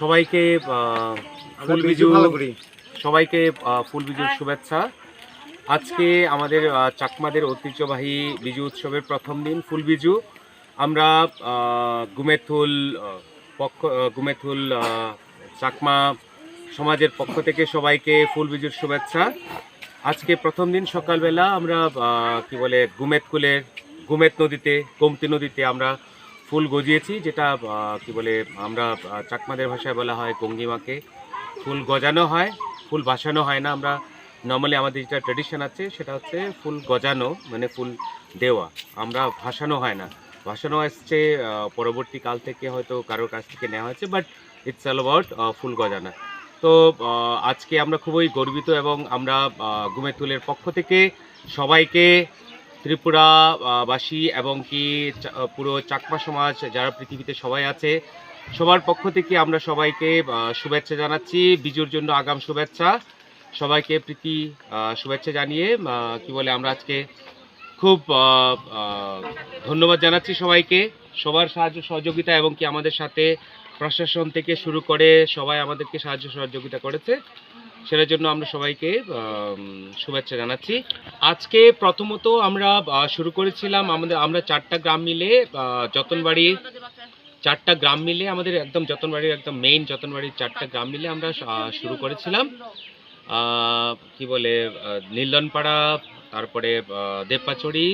সবাইকে ফুল বিজু সবাইকে ফুল বিজুর শুভেচ্ছা। আজকে আমাদের চাকমাদের ঐতিহ্যবাহী বিজু উৎসবের প্রথম দিন ফুল বিজু। আমরা গুমেথুল পক্ষ গুমেথুল চাকমা সমাজের পক্ষ থেকে সবাইকে ফুল বিজুর শুভেচ্ছা। আজকে প্রথম দিন সকালবেলা আমরা কি বলে গুমেতকুলের গুমেত নদীতে গোমতি নদীতে আমরা ফুল গজিয়েছি যেটা কি বলে আমরা চাকমাদের ভাষায় বলা হয় গঙ্গিমাকে। ফুল গজানো হয় ফুল বাসানো হয় না আমরা নর্মালি আমাদের যেটা ট্রেডিশন আছে সেটা হচ্ছে ফুল গজানো মানে ফুল দেওয়া। আমরা ভাসানো হয় না। ভাসানো আসছে আহ, পরবর্তী কাল থেকে হয়তো কারোর কাছ থেকে নেওয়া হয়েছে বাট ইটস অল অ্যাবাউট ফুল গজানো। তো আজকে আমরা খুবই গর্বিত এবং আমরা গুমেতুলের পক্ষ থেকে সবাইকে ত্রিপুরা বাসী এবং কি পুরো চাকমা সমাজ যারা পৃথিবীতে সবাই আছে, সবার পক্ষ থেকে আমরা সবাইকে শুভেচ্ছা জানাচ্ছি, বিজুর জন্য আগাম শুভেচ্ছা। সবাইকে প্রীতি শুভেচ্ছা জানিয়ে কি বলে, আমরা আজকে খুব ধন্যবাদ জানাচ্ছি সবাইকে। সবার সাহায্য সহযোগিতা এবং কি আমাদের সাথে প্রশাসন থেকে শুরু করে সবাই আমাদেরকে সাহায্য সহযোগিতা করেছে। সেটার জন্য আমরা সবাইকে শুভেচ্ছা জানাচ্ছি। আজকে প্রথমত আমরা শুরু করেছিলাম আমাদের, আমরা চারটা গ্রাম মিলে যতনবাড়ি, চারটা গ্রাম মিলে, আমাদের একদম যতনবাড়ির একদম মেইন যতনবাড়ির চারটা গ্রাম মিলে আমরা শুরু করেছিলাম। কি বলে নীলনপাড়া, তারপরে দেবপাচড়ি